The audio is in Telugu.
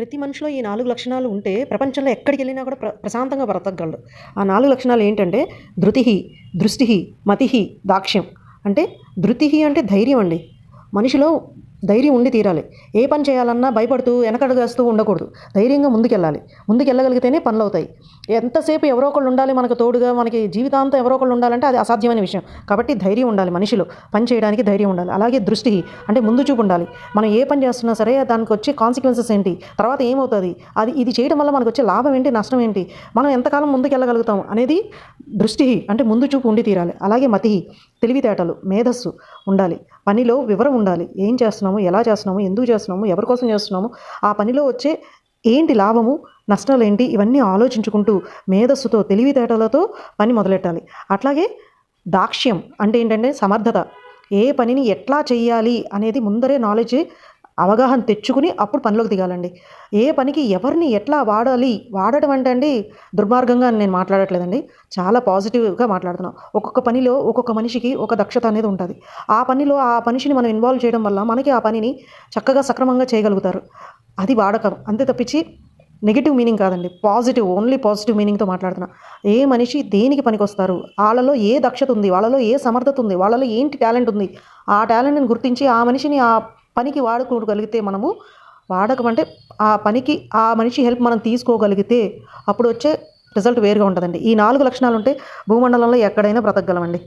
ప్రతి మనిషిలో ఈ నాలుగు లక్షణాలు ఉంటే ప్రపంచంలో ఎక్కడికి వెళ్ళినా కూడా ప్ర ప్రశాంతంగా బ్రతకగలడు. ఆ నాలుగు లక్షణాలు ఏంటంటే ధృతి దృష్టి మతి దాక్ష్యం. అంటే ధృతి అంటే ధైర్యం అండి. మనిషిలో ధైర్యం ఉండి తీరాలి. ఏ పని చేయాలన్నా భయపడుతూ వెనకడుగేస్తూ ఉండకూడదు. ధైర్యంగా ముందుకెళ్ళాలి. ముందుకెళ్ళగలిగితేనే పనులు అవుతాయి ఎంతసేపు ఎవరో ఒకళ్ళు ఉండాలి మనకు తోడుగా మనకి జీవితాంతం ఎవరో ఒకళ్ళు ఉండాలంటే అది అసాధ్యమైన విషయం. కాబట్టి ధైర్యం ఉండాలి మనిషిలో. పని చేయడానికి ధైర్యం ఉండాలి. అలాగే దృష్టి అంటే ముందు చూపు ఉండాలి. మనం ఏ పని చేస్తున్నా సరే దానికి వచ్చే కాన్సిక్వెన్సెస్ ఏంటి? తర్వాత ఏమవుతుంది? అది ఇది చేయడం వల్ల మనకు వచ్చే లాభం ఏంటి? నష్టం ఏంటి? మనం ఎంతకాలం ముందుకెళ్ళగలుగుతాం అనేది దృష్టి అంటే ముందు చూపు ఉండి తీరాలి. అలాగే మతి తెలివితేటలు మేధస్సు ఉండాలి. పనిలో వివరం ఉండాలి. ఏం చేస్తున్నాము ఎలా చేస్తున్నాము ఎందుకు చేస్తున్నాము ఎవరి కోసం చేస్తున్నాము ఆ పనిలో వచ్చే ఏంటి లాభము నష్టాలు ఏంటి ఇవన్నీ ఆలోచించుకుంటూ మేధస్సుతో తెలివితేటలతో పని మొదలెట్టాలి. అట్లాగే దాక్ష్యం అంటే ఏంటంటే సమర్థత. ఏ పనిని ఎట్లా చేయాలి అనేది ముందరే నాలెడ్జ్ అవగాహన తెచ్చుకుని అప్పుడు పనిలోకి దిగాలండి. ఏ పనికి ఎవరిని ఎట్లా వాడాలి? వాడటం అంటే అండి దుర్మార్గంగా నేను మాట్లాడట్లేదండి. చాలా పాజిటివ్గా మాట్లాడుతున్నాం. ఒక్కొక్క పనిలో ఒక్కొక్క మనిషికి ఒక దక్షత అనేది ఉంటుంది. ఆ పనిలో ఆ మనిషిని మనం ఇన్వాల్వ్ చేయడం వల్ల మనకి ఆ పనిని చక్కగా సక్రమంగా చేయగలుగుతారు. అది వాడకం. అంతే తప్పించి నెగిటివ్ మీనింగ్ కాదండి. పాజిటివ్ ఓన్లీ పాజిటివ్ మీనింగ్తో మాట్లాడుతున్నా. ఏ మనిషి దేనికి పనికొస్తారు? వాళ్ళలో ఏ దక్షత ఉంది? వాళ్ళలో ఏ సమర్థత ఉంది? వాళ్ళలో ఏంటి టాలెంట్ ఉంది? ఆ టాలెంట్ని గుర్తించి ఆ మనిషిని ఆ పనికి వాడుకోగలిగితే మనము వాడకం అంటే ఆ పనికి ఆ మనిషి హెల్ప్ మనం తీసుకోగలిగితే అప్పుడు వచ్చే రిజల్ట్ వేరుగా ఉంటుందండి. ఈ నాలుగు లక్షణాలు ఉంటే భూమండలంలో ఎక్కడైనా బ్రతకగలమండి.